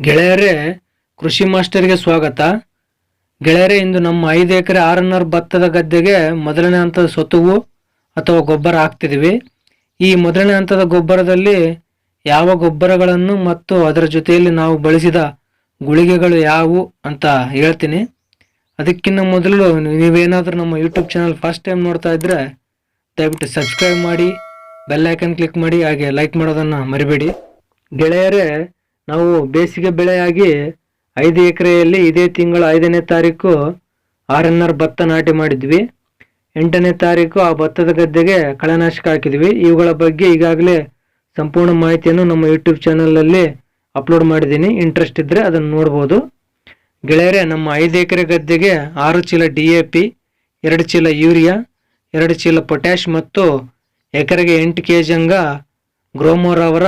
ಗೆಳೆಯರೇ, ಕೃಷಿ ಮಾಸ್ಟರ್ಗೆ ಸ್ವಾಗತ. ಗೆಳೆಯರೇ, ಇಂದು ನಮ್ಮ ಐದು ಎಕರೆ ಆರನ್ನರ್ ಭತ್ತದ ಗದ್ದೆಗೆ ಮೊದಲನೇ ಹಂತದ ಸೊತುವು ಅಥವಾ ಗೊಬ್ಬರ ಹಾಕ್ತಿದ್ವಿ ಈ ಮೊದಲನೇ ಹಂತದ ಗೊಬ್ಬರದಲ್ಲಿ ಯಾವ ಗೊಬ್ಬರಗಳನ್ನು ಮತ್ತು ಅದರ ಜೊತೆಯಲ್ಲಿ ನಾವು ಬಳಸಿದ ಗುಳಿಗೆಗಳು ಯಾವುವು ಅಂತ ಹೇಳ್ತೀನಿ. ಅದಕ್ಕಿಂತ ಮೊದಲು ನೀವೇನಾದರೂ ನಮ್ಮ ಯೂಟ್ಯೂಬ್ ಚಾನಲ್ ಫಸ್ಟ್ ಟೈಮ್ ನೋಡ್ತಾ ಇದ್ದರೆ ದಯವಿಟ್ಟು ಸಬ್ಸ್ಕ್ರೈಬ್ ಮಾಡಿ ಬೆಲ್ ಐಕನ್ ಕ್ಲಿಕ್ ಮಾಡಿ, ಹಾಗೆ ಲೈಕ್ ಮಾಡೋದನ್ನು ಮರಿಬೇಡಿ. ಗೆಳೆಯರೇ ನಾವು ಬೇಸಿಗೆ ಬೆಳೆಯಾಗಿ ಐದು ಎಕರೆಯಲ್ಲಿ ಇದೇ ತಿಂಗಳ ಐದನೇ ತಾರೀಕು ಆರ್ ಎನ್ ಆರ್ ಭತ್ತ ನಾಟಿ ಮಾಡಿದ್ವಿ. ಎಂಟನೇ ತಾರೀಕು ಆ ಭತ್ತದ ಗದ್ದೆಗೆ ಕಳೆನಾಶಕ ಹಾಕಿದ್ವಿ. ಇವುಗಳ ಬಗ್ಗೆ ಈಗಾಗಲೇ ಸಂಪೂರ್ಣ ಮಾಹಿತಿಯನ್ನು ನಮ್ಮ ಯೂಟ್ಯೂಬ್ ಚಾನಲಲ್ಲಿ ಅಪ್ಲೋಡ್ ಮಾಡಿದ್ದೀನಿ. ಇಂಟ್ರೆಸ್ಟ್ ಇದ್ದರೆ ಅದನ್ನು ನೋಡ್ಬೋದು. ಗೆಳೆಯರೇ, ನಮ್ಮ ಐದು ಎಕರೆ ಗದ್ದೆಗೆ ಆರು ಚೀಲ ಡಿ ಎ ಪಿ ಎರಡು ಚೀಲ ಯೂರಿಯಾ, ಎರಡು ಚೀಲ ಪೊಟ್ಯಾಶ್ ಮತ್ತು ಎಕರೆಗೆ ಎಂಟು ಕೆ ಜಿ ಹಂಗ ಗ್ರೋಮೋರ್ ಅವರ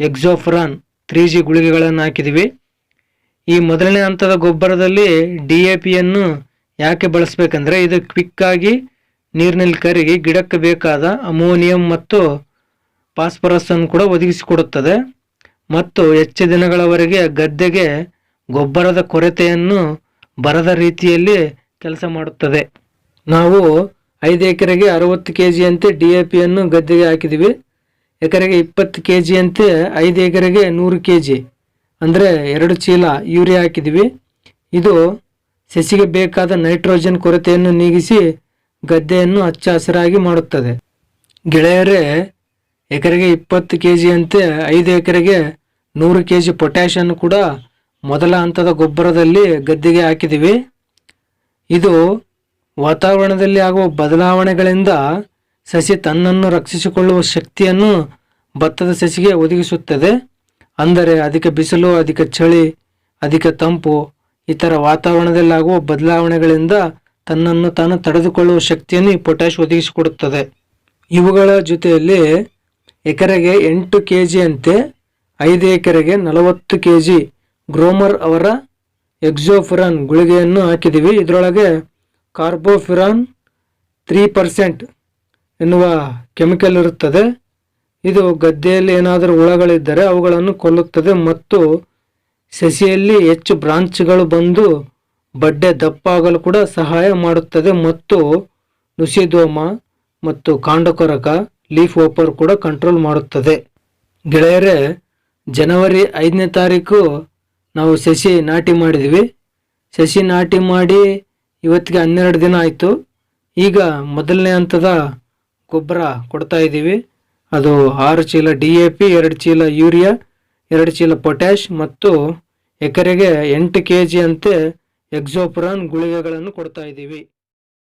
ಎಕ್ಸೋಫ್ರಾನ್ ತ್ರೀ ಜಿ ಗುಳಿಗೆಗಳನ್ನು ಹಾಕಿದ್ವಿ. ಈ ಮೊದಲನೇ ಹಂತದ ಗೊಬ್ಬರದಲ್ಲಿ ಡಿ ಎ ಪಿಯನ್ನು ಯಾಕೆ ಬಳಸಬೇಕಂದ್ರೆ ಇದು ಕ್ವಿಕ್ಕಾಗಿ ನೀರಿನಲ್ಲಿ ಕರಗಿ ಗಿಡಕ್ಕೆ ಬೇಕಾದ ಅಮೋನಿಯಂ ಮತ್ತು ಫಾಸ್ಫರಸ್ ಅನ್ನು ಕೂಡ ಒದಗಿಸಿಕೊಡುತ್ತದೆ ಮತ್ತು ಹೆಚ್ಚು ದಿನಗಳವರೆಗೆ ಗದ್ದೆಗೆ ಗೊಬ್ಬರದ ಕೊರತೆಯನ್ನು ಬರದ ರೀತಿಯಲ್ಲಿ ಕೆಲಸ ಮಾಡುತ್ತದೆ. ನಾವು ಐದು ಎಕರೆಗೆ ಅರವತ್ತು ಕೆ ಜಿಯಂತೆ ಡಿ ಎ ಪಿಯನ್ನು ಗದ್ದೆಗೆ ಹಾಕಿದ್ದೀವಿ ಎಕರೆಗೆ ಇಪ್ಪತ್ತು ಕೆ ಜಿಯಂತೆ ಐದು ಎಕರೆಗೆ ನೂರು ಕೆ ಜಿ ಅಂದರೆ ಎರಡು ಚೀಲ ಯೂರಿಯಾ ಹಾಕಿದ್ದೀವಿ ಇದು ಸಸಿಗೆ ಬೇಕಾದ ನೈಟ್ರೋಜನ್ ಕೊರತೆಯನ್ನು ನೀಗಿಸಿ ಗದ್ದೆಯನ್ನು ಹಚ್ಚ ಹಸಿರಾಗಿ ಮಾಡುತ್ತದೆ. ಗೆಳೆಯರೇ, ಎಕರೆಗೆ ಇಪ್ಪತ್ತು ಕೆ ಜಿಯಂತೆ ಐದು ಎಕರೆಗೆ ನೂರು ಕೆ ಜಿ ಪೊಟ್ಯಾಷನ್ನು ಕೂಡ ಮೊದಲ ಹಂತದ ಗೊಬ್ಬರದಲ್ಲಿ ಗದ್ದೆಗೆ ಹಾಕಿದ್ದೀವಿ ಇದು ವಾತಾವರಣದಲ್ಲಿ ಆಗುವ ಬದಲಾವಣೆಗಳಿಂದ ಸಸಿ ತನ್ನನ್ನು ರಕ್ಷಿಸಿಕೊಳ್ಳುವ ಶಕ್ತಿಯನ್ನು ಭತ್ತದ ಸಸಿಗೆ ಒದಗಿಸುತ್ತದೆ. ಅಂದರೆ ಅಧಿಕ ಬಿಸಿಲು, ಅಧಿಕ ಚಳಿ, ಅಧಿಕ ತಂಪು, ಇತರ ವಾತಾವರಣದಲ್ಲಾಗುವ ಬದಲಾವಣೆಗಳಿಂದ ತನ್ನನ್ನು ತಾನು ತಡೆದುಕೊಳ್ಳುವ ಶಕ್ತಿಯನ್ನು ಈ ಪೊಟ್ಯಾಶ್ ಒದಗಿಸಿಕೊಡುತ್ತದೆ. ಇವುಗಳ ಜೊತೆಯಲ್ಲಿ ಎಕರೆಗೆ ಎಂಟು ಕೆ ಜಿಯಂತೆ ಐದು ಎಕರೆಗೆ ನಲವತ್ತು ಕೆ ಜಿ ಗ್ರೋಮರ್ ಅವರ ಎಕ್ಸೋಫಿರಾನ್ ಗುಳಿಗೆಯನ್ನು ಹಾಕಿದ್ದೀವಿ. ಇದರೊಳಗೆ ಕಾರ್ಬೋಫಿರಾನ್ ತ್ರೀ ಪರ್ಸೆಂಟ್ ಎನ್ನುವ ಕೆಮಿಕಲ್ ಇರುತ್ತದೆ. ಇದು ಗದ್ದೆಯಲ್ಲಿ ಏನಾದರೂ ಹುಳಗಳಿದ್ದರೆ ಅವುಗಳನ್ನು ಕೊಲ್ಲುತ್ತದೆ ಮತ್ತು ಸಸಿಯಲ್ಲಿ ಹೆಚ್ಚು ಬ್ರಾಂಚ್ಗಳು ಬಂದು ಬಡ್ಡೆ ದಪ್ಪಾಗಲು ಕೂಡ ಸಹಾಯ ಮಾಡುತ್ತದೆ ಮತ್ತು ನುಸಿದೋಮ ಮತ್ತು ಕಾಂಡಕೊರಕ, ಲೀಫ್ ಓಪರ್ ಕೂಡ ಕಂಟ್ರೋಲ್ ಮಾಡುತ್ತದೆ. ಗೆಳೆಯರೇ, ಜನವರಿ ಐದನೇ ತಾರೀಕು ನಾವು ಸಸಿ ನಾಟಿ ಮಾಡಿದ್ವಿ. ಸಸಿ ನಾಟಿ ಮಾಡಿ ಇವತ್ತಿಗೆ ಹನ್ನೆರಡು ದಿನ ಆಯಿತು. ಈಗ ಮೊದಲನೇ ಹಂತದ ಗೊಬ್ಬರ ಕೊಡ್ತಾ ಇದ್ದೀವಿ. ಅದು ಆರು ಚೀಲ ಡಿ ಎ ಪಿ, ಎರಡು ಚೀಲ ಯೂರಿಯಾ, ಎರಡು ಚೀಲ ಪೊಟ್ಯಾಶ್ ಮತ್ತು ಎಕರೆಗೆ ಎಂಟು ಕೆ ಜಿ ಅಂತೆ ಎಕ್ಸೋಪುರಾನ್ ಗುಳಿಗೆಗಳನ್ನು ಕೊಡ್ತಾ ಇದ್ದೀವಿ.